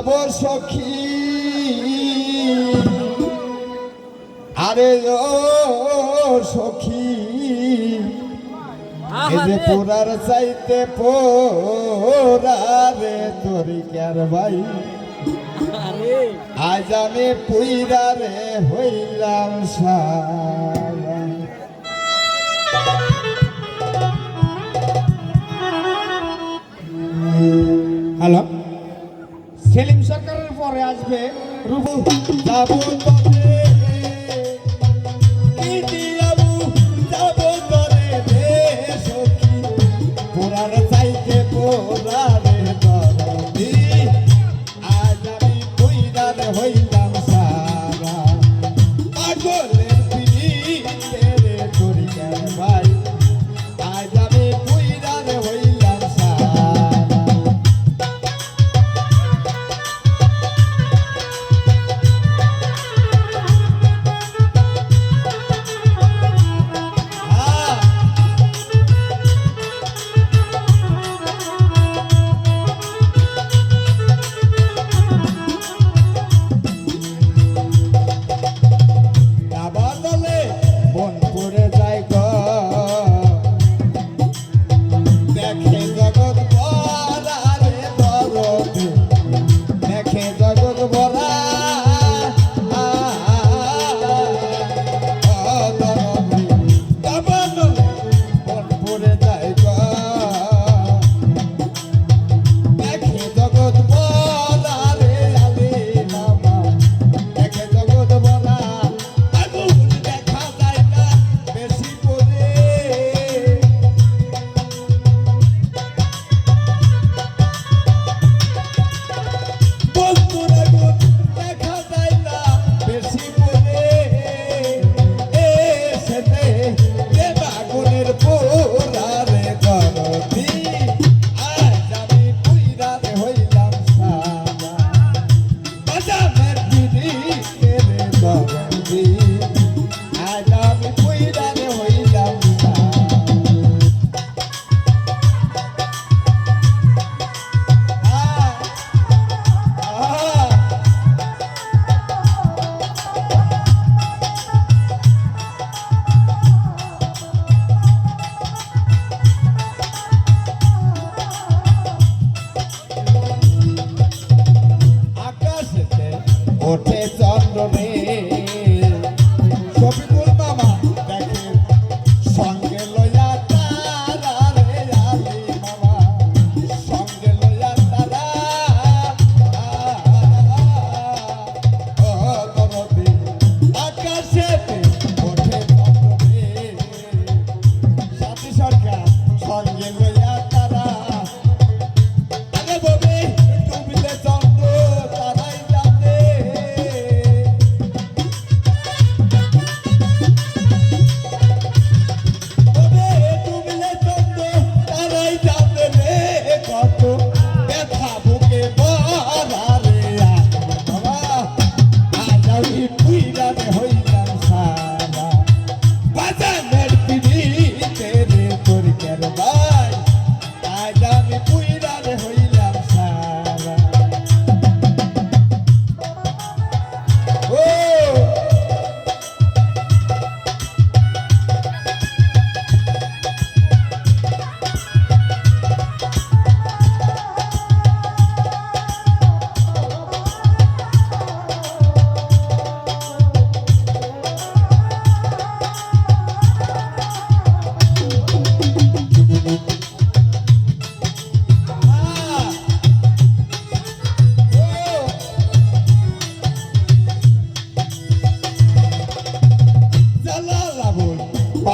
বাবর সখী। আরে ও সখী যে পোড়ার চাইতে পোড়ারে তোরি কার ভাই? আজ আমি পুইরারে হইলাম সারা। হ্যালো? सेलिम सरकार रिफॉर्म आज ওঠে চন্দ্র রে কবিকুল মামা, দেখেন, সঙ্গে লইয়া তারা রে আলি মামা, সঙ্গে লইয়া তারা। ও তরতি আকাশেতে ওঠে চন্দ্র রে সাথী সরকার, সঙ্গে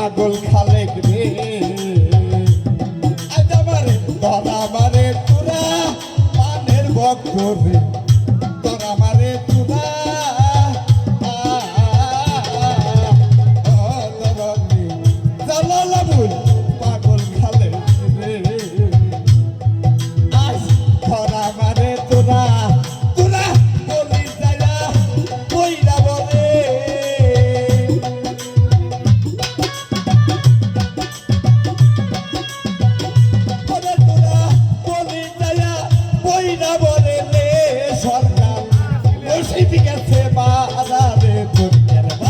পাগল খালে রে। আজ আমার ধরা মারে তোরা পানের বক্ত রে। গেছে বাজারে দুনিয়ার